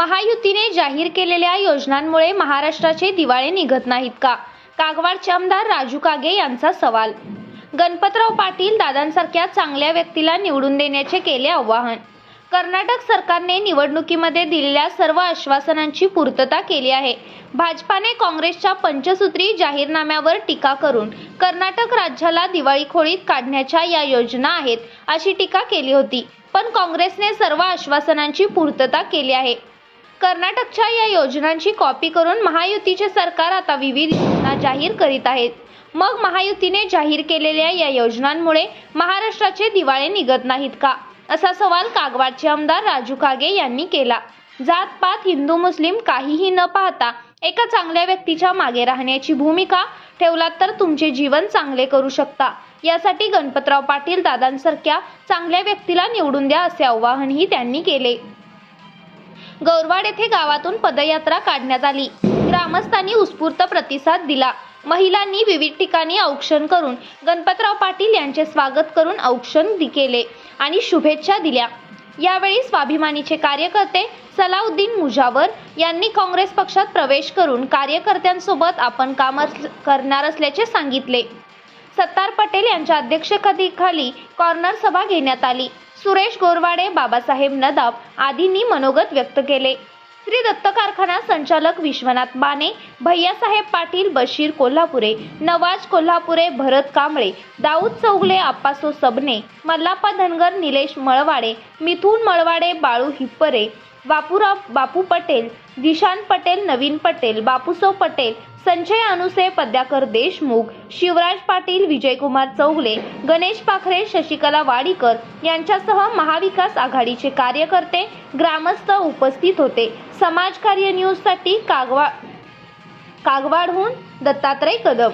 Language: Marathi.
महायुतीने जाहीर केलेल्या योजनांमुळे महाराष्ट्राचे दिवाळे निघत नाहीत का? कागवाडचे आमदार राजू कागे यांचा सवाल. गणपतराव पाटील दादांसारख्या चांगल्या व्यक्तीला निवडून देण्याचे केले आवाहन. कर्नाटक सरकारने निवडणुकीमध्ये दिलेल्या सर्व आश्वासनांची पूर्तता केली आहे. भाजपाने काँग्रेसच्या पंचसूत्री जाहीरनाम्यावर टीका करून कर्नाटक राज्याला दिवाळीखोळीत काढण्याच्या या योजना आहेत अशी टीका केली होती. पण काँग्रेसने सर्व आश्वासनांची पूर्तता केली आहे. कर्नाटकच्या या योजनांची कॉपी करून महायुतीचे सरकार आता विविध योजना जाहीर करीत आहेत. मग महायुतीने जाहीर केलेल्या या योजनांमुळे महाराष्ट्राचे दिवाळे निघत नाहीत का? असा सवाल कागवाडचे आमदार राजू कागे यांनी केला. जात पात हिंदू मुस्लिम काहीही न पाहता एका चांगल्या व्यक्तीच्या मागे राहण्याची भूमिका ठेवलात तर तुमचे जीवन चांगले करू शकता. यासाठी गणपतराव पाटील दादांसारख्या चांगल्या व्यक्तीला निवडून द्या असे आवाहनही त्यांनी केले. गौरवाड येथे गावातून पदयात्रा काढण्यात आली. ग्रामस्थांनी उत्स्फूर्त प्रतिसाद दिला. महिलांनी विविध ठिकाणी औक्षण करून गणपतराव पाटील यांचे स्वागत करून औक्षण केले आणि शुभेच्छा दिल्या. यावेळी स्वाभिमानीचे कार्यकर्ते सलाउद्दीन मुजावर यांनी काँग्रेस पक्षात प्रवेश करून कार्यकर्त्यांसोबत आपण काम अस- करणार असल्याचे सांगितले. सत्तार पटेल यांच्या अध्यक्षतेखाली कॉर्नर सभा घेण्यात आली. सुरेश गोरवाडे बाबासाहेब नदाब आदींनी मनोगत व्यक्त केले. श्री दत्त कारखाना संचालक विश्वनाथ माने भैयासाहेब पाटील बशीर कोल्हापुरे नवाज कोल्हापुरे भरत कांबळे दाऊद चौगले आप्पासो सबने मल्लाप्पा धनगर निलेश मळवाडे मिथून मळवाडे बाळू हिप्परे बापूराव बापू पटेल दिशान पटेल नवीन पटेल बापूसो पटेल संजय अनुसे पद्याकर देशमुख शिवराज पाटील विजयकुमार चौगले गणेश पाखरे शशिकला वाडीकर यांच्यासह महाविकास आघाडीचे कार्यकर्ते ग्रामस्थ उपस्थित होते. समाजकार्य न्यूजसाठी कागवा कागवाडहून दत्तात्रय कदम.